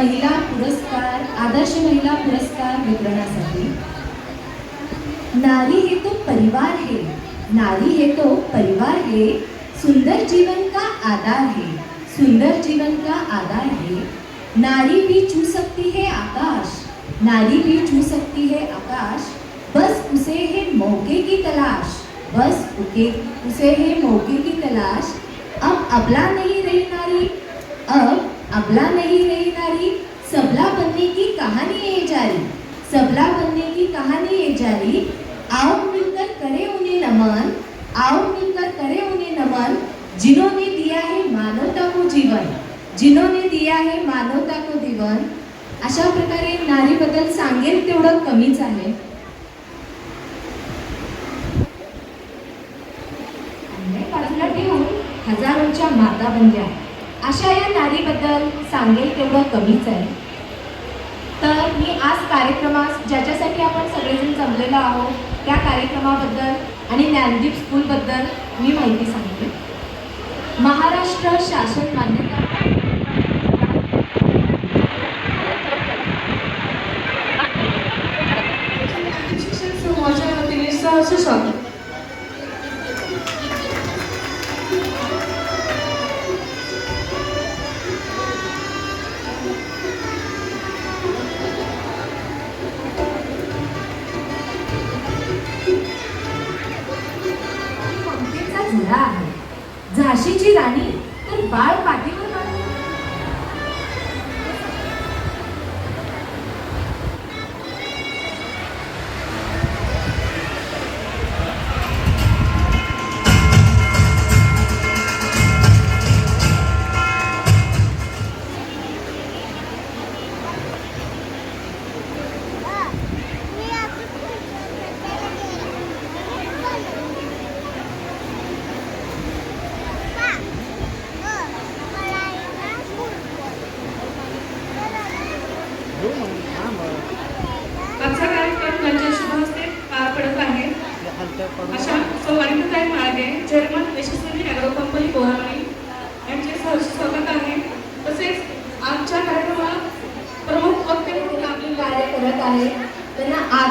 महिला पुरस्कार, आदर्श महिला पुरस्कार वितरणासाठी. नारी है तो परिवार है. नारी है तो परिवार है. सुंदर जीवन का आधार है. सुंदर जीवन का आधार है. नारी भी छू सकती है आकाश. नारी भी छू सकती है आकाश. बस उसे है मौके की तलाश. बस उके, उसे है मौके की तलाश. अब अबला नहीं रही नारी. अब अबला नहीं रही नारी सबला बनने की कहानी ये जारी। सबला बनने की कहानी ये जारी। आओ मिलकर करें उन्हें नमन आओ मिलकर करें उन्हें नमन जिन्होंने दिया है मानवता को जीवन जिन्होंने दिया है मानवता को जीवन। अशा प्रकारे नारीबद्दल सांगेल तेवढं कमीच आहे। बाजूला ठेवून हजारोच्या माता बनल्या आहेत. या सांगेल तेवढं कमीच आहे. तर मी आज कार्यक्रमास ज्याच्यासाठी आपण सगळेजण जमलेलो आहोत त्या कार्यक्रमाबद्दल आणि ज्ञानदीप स्कूलबद्दल मी माहिती सांगते. महाराष्ट्र शासन मान्यता शिक्षण समूहाच्या वतीने सहर्ष स्वागत.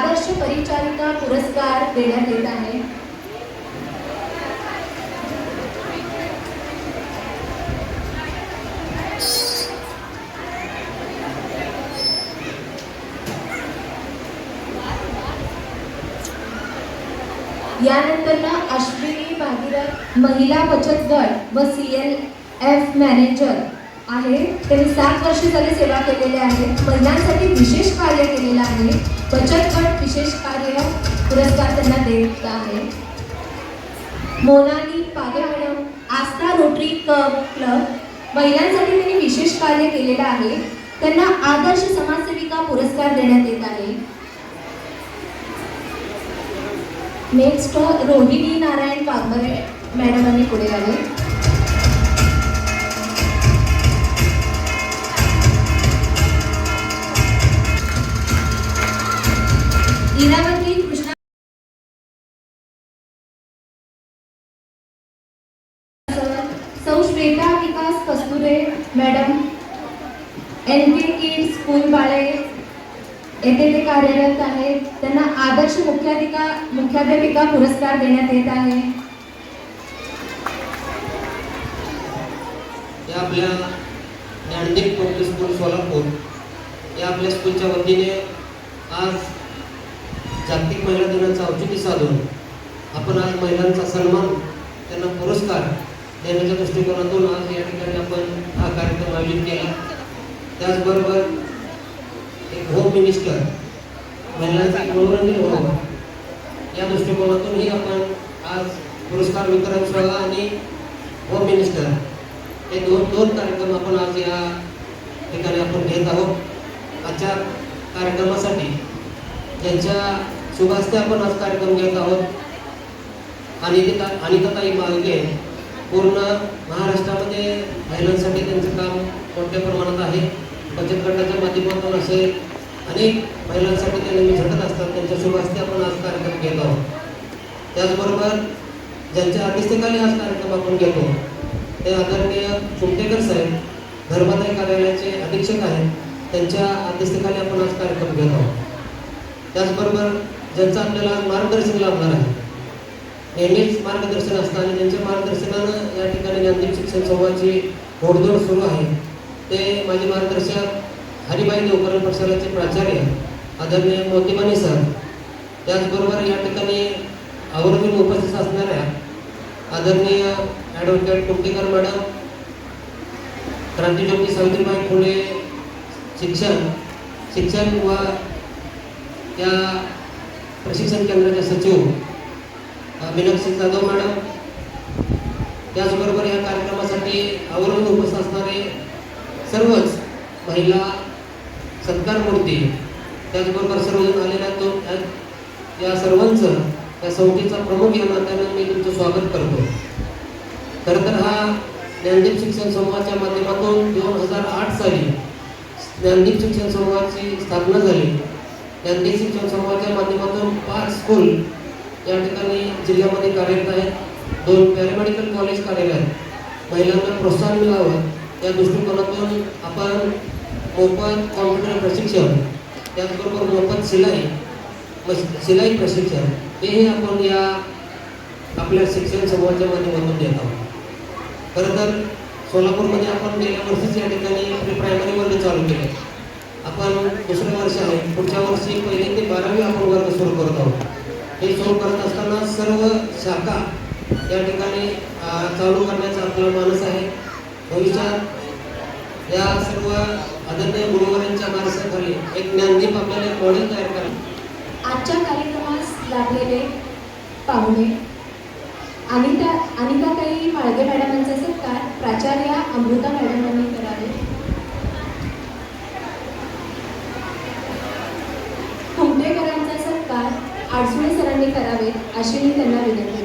आदर्श परिचारिका पुरस्कार देण्यात येत आहे. यानंतर ना अश्विनी भागीरथ महिला बचत गट व सी एल एफ मॅनेजर आहे त्यांनी सात वर्ष झाले सेवा केलेले आहेत महिलांसाठी विशेष कार्य केलेलं आहे. बचत गट विशेष कार्य पुरस्कार त्यांना देत आहे. Monali Page madam Aastha rotary club club. महिलांसाठी त्यांनी विशेष कार्य केलेलं आहे. त्यांना आदर्श समाजसेविका पुरस्कार देण्यात येत आहे. नेक्स्ट रोहिणी नारायण वाघमरे मॅडमांनी पुढे आले. इरावती कृष्णा सौ Shweta Vikas Kasture madam. N K kid school बाळे येथे ते कार्यरत आहेत त्यांना आदर्श मुख्याधिका मुख्याध्यापिका पुरस्कार देण्यात येत आहे. या आपल्या ज्ञानदीप पब्लिक स्कूल सोलापूर. या आपल्या स्कूलच्या वतीने आज जागतिक महिला दिनाचं औचित्य साधून आपण आज महिलांचा सन्मान त्यांना पुरस्कार देण्याच्या दृष्टिकोनातून आज या ठिकाणी आपण हा कार्यक्रम आयोजित केला. त्याचबरोबर एक होम मिनिस्टर महिलांचा मनोरंजन व्हावं या दृष्टिकोनातूनही आपण आज पुरस्कार वितरण सोहळा आणि होम मिनिस्टर हे दोन दोन कार्यक्रम आपण आज या ठिकाणी आपण घेत आहोत. आजच्या कार्यक्रमासाठी ज्यांच्या शुभ हस्ते आपण आज कार्यक्रम घेत आहोत. अनिता अनिताताई मालके पूर्ण महाराष्ट्रामध्ये महिलांसाठी त्यांचं काम मोठ्या प्रमाणात आहे. बचत गटाच्या माध्यमातून असे अनेक महिलांसाठी ते नेहमी झटत असतात. त्यांच्या शुभ हस्ते आपण आज कार्यक्रम घेत आहोत. त्याचबरोबर ज्यांच्या अध्यक्षतेखाली आज कार्यक्रम आपण घेतो ते आदरणीय कुमटेकर साहेब धर्मादाय कार्यालयाचे अधीक्षक आहेत. त्यांच्या अध्यक्षतेखाली आपण आज कार्यक्रम घेत आहोत. त्याचबरोबर ज्यांचं आपल्याला मार्गदर्शन लाभणार आहे. नेहमीच मार्गदर्शन असतं आणि त्यांच्या मार्गदर्शनानं या ठिकाणी ज्ञानदीप शिक्षण संघाची घोडदौड सुरू आहे. ते माझे मार्गदर्शक हरिभाई देवकरण प्रसाराचे प्राचार्य आदरणीय मोतीमाने सर त्याचबरोबर या ठिकाणी आवर्जून उपस्थित असणाऱ्या आदरणीय ॲडव्होकेट कुमटेकर मॅडम क्रांतीज्योती सावित्रीबाई फुले शिक्षण शिक्षण व त्या प्रशिक्षण केंद्राचे सचिव मीनाक्षी जाधव मॅडम. त्याचबरोबर या कार्यक्रमासाठी आवर्जून उपस्थित असणारे सर्वच महिला सत्कार मूर्ती त्याचबरोबर सर्वजण आलेल्या तो या- या सर्वांचं या संस्थेचा प्रमुख या नात्यानं मी तुमचं स्वागत करतो. खरं तर हा ज्ञानदीप शिक्षण समूहाच्या माध्यमातून दोन हजार आठ साली ज्ञानदीप शिक्षण समूहाची स्थापना झाली. ज्ञानदीप शिक्षण समूहाच्या माध्यमातून पाच स्कूल या ठिकाणी जिल्ह्यामध्ये कार्यरत आहेत. दोन पॅरामेडिकल कॉलेज कार्यरत आहेत. महिलांना प्रोत्साहन मिळावं या दृष्टिकोनातून आपण मोफत कॉम्प्युटर प्रशिक्षण त्याचबरोबर मोफत शिलाई शिलाई प्रशिक्षण हेही आपण या आपल्या शिक्षण समूहाच्या माध्यमातून देत आहोत. खरं तर सोलापूरमध्ये आपण गेल्या वर्षीच या ठिकाणी प्री प्रायमरी वर्ग चालू केले. आपण दुसरं वर्ष आहे पुढच्या वर्षी पहिली ते बारावी आपण वर्ग सुरू करत आहोत. हे सुरू करत असताना सर्व शाखा या ठिकाणी चालू करण्याचा आपला मानस आहे. भविष्यात या सर्व आदरणीय गुरुवारांच्या मार्गदर्शनाखाली एक ज्ञानदीप आपल्याला मॉडेल तयार करा आजच्या कार्यक्रमास लाभलेले पाहुणे अनिता अनिताताई माळगे मॅडमांचा सत्कार प्राचार्य अमृता मॅडम यांनी करावे सरांनी करावेत अशी मी त्यांना विनंती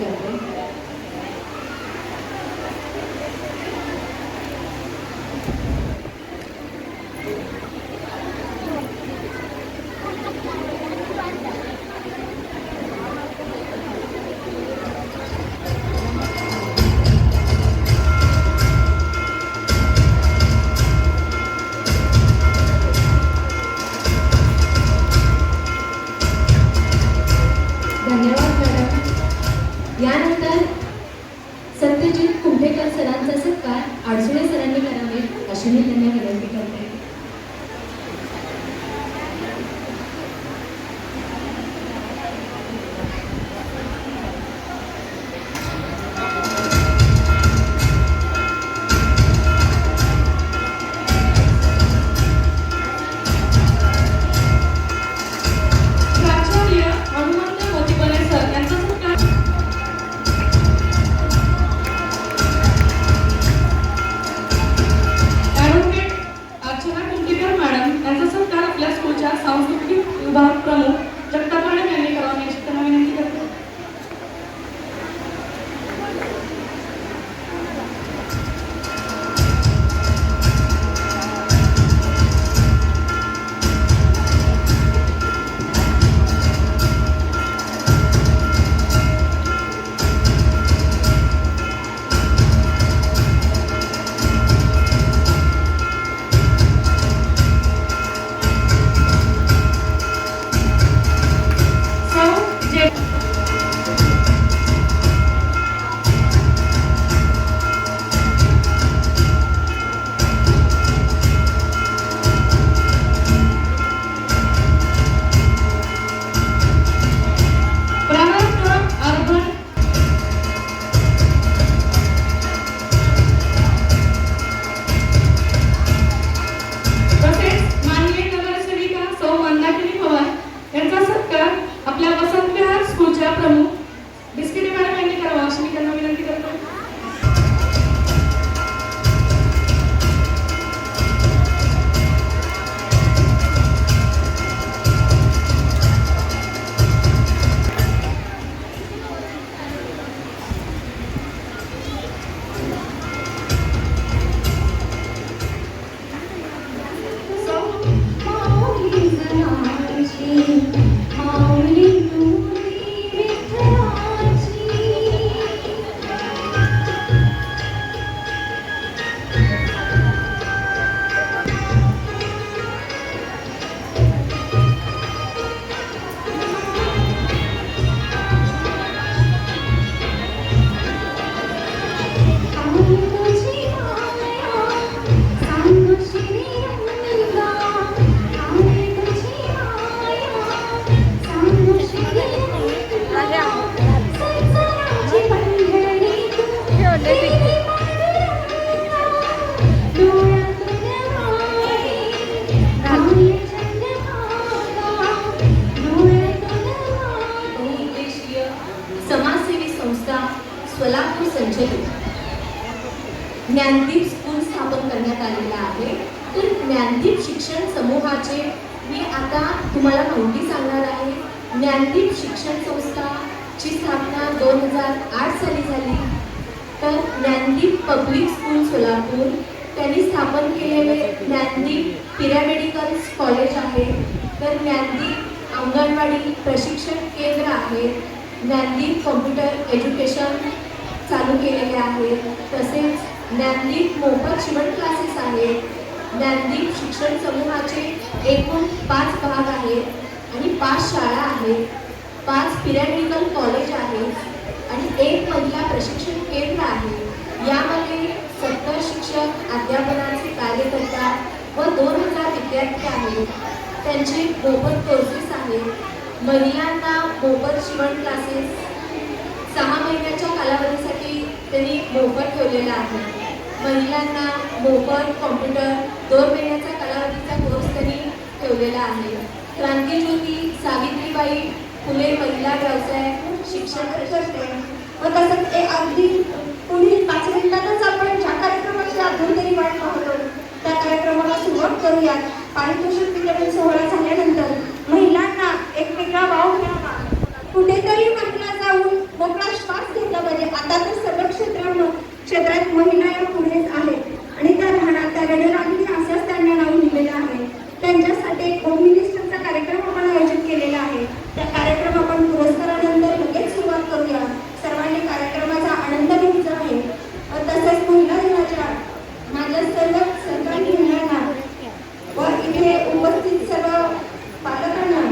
ज्ञानदीप स्कूल स्थापन करण्यात आलेला आहे. तर ज्ञानदीप शिक्षण समूहाचे मी आता तुम्हाला माहिती सांगणार आहे. ज्ञानदीप शिक्षण संस्थाची स्थापना दोन हजार आठ साली झाली. तर ज्ञानदीप पब्लिक स्कूल सोलापूर. त्यांनी स्थापन केलेले ज्ञानदीप पॅरामेडिकल कॉलेज आहे. तर ज्ञानदीप अंगणवाडी प्रशिक्षण केंद्र आहे. ज्ञानदीप कॉम्प्युटर एज्युकेशन चालू केलेले आहेत तसेच ज्ञानदीप मोफत शिवण क्लासेस आहेत ज्ञानदीप शिक्षण समूहाचे एकूण पाच भाग आहेत आणि पाच शाळा आहेत. पाच पिरॅडिकल कॉलेज आहे आणि एक महिला प्रशिक्षण केंद्र आहे. यामध्ये सत्तर शिक्षक अध्यापनाचे कार्य करतात व दोन हजार विद्यार्थी आहेत. त्यांचे मोफत कोर्सेस आहेत. महिलांना मोफत शिवण क्लासेस सहा महिन्याच्या कालावधी त्यांनी मोफत ठेवलेला आहे. महिलांना मोफत कॉम्प्युटर दोन महिन्याचा कालावधीचा कोर्स त्यांनी ठेवलेला आहे. क्रांतीज्योती सावित्रीबाई फुले महिला व्यवसाय शिक्षण करते. व तसंच ते अगदी पुढील पाच मिनिटातच आपण ज्या कार्यक्रमाची आतुरतेने वाट पाहतो त्या कार्यक्रमाला सुरुवात करूयात. पारितोषिक वितरण सोहळा झाल्यानंतर महिला एक वेगळा वाव मिळावा कुठेतरी महिला जाऊन मोकळा श्वास घेतला पाहिजे आता तर सर्व क्षेत्रांना क्षेत्रात महिला या पुढेच आहेत आणि त्या राहणार त्या रडरागिणी असंच त्यांना नाव लिहिलेलं आहे त्यांच्यासाठी एक होम मिनिस्टरचा कार्यक्रम आपण आयोजित केलेला आहे त्या कार्यक्रम आपण पुरस्कारानंतर लगेच सुरुवात करूया सर्वांनी कार्यक्रमाचा आनंद घ्यायचा आहे व तसेच महिला दिनाच्या माझ्या सर्व सरकारी महिलांना व इथे उपस्थित सर्व पालकांना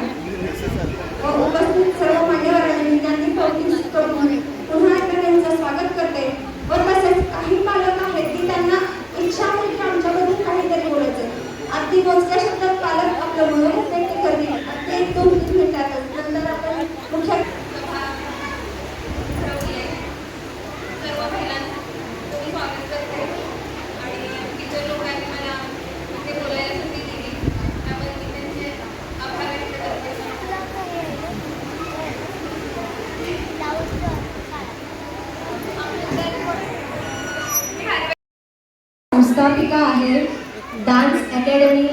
व उपस्थित सर्व मान्यवरांना मी ज्ञानी कौतुक करून पुन्हा एकदा त्यांचं स्वागत करते व तसेच काही पालक आहेत की त्यांना इच्छा आहे की आमच्याबद्दल काहीतरी बोलायचं अगदी मोजक्या शब्दात पालक आपलं मनोगत व्यक्त करतील ते एक दोन तीन मिनिटातच नंतर आपण मुख्य सर्व महिलांचं मी स्वागत करते आणि टीचर लोकांनी मला इथे बोलायला संधी दिली त्याबद्दल मी त्यांचे आभार व्यक्त करते संस्थापिका आहे डान्स अकॅडमी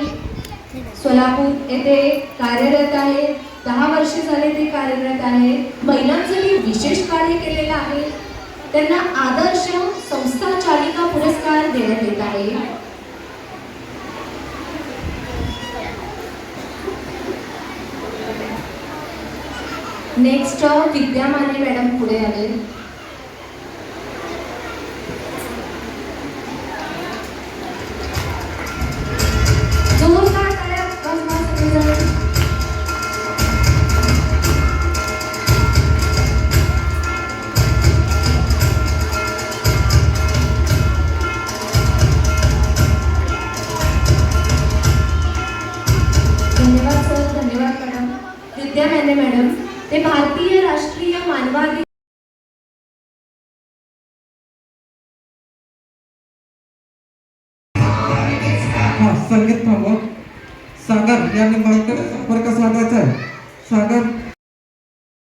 सोलापूर येथे कार्यरत आहे. दहा वर्ष झाले ते कार्यरत आहे. महिलांसाठी विशेष कार्य केलेलं आहे त्यांना आदर्श संस्था चालिका पुरस्कार देण्यात येत आहे. नेक्स्ट विद्या माने मॅडम पुढे आले. यांनी थांबवा संपर्क साधायचा आहे. सागर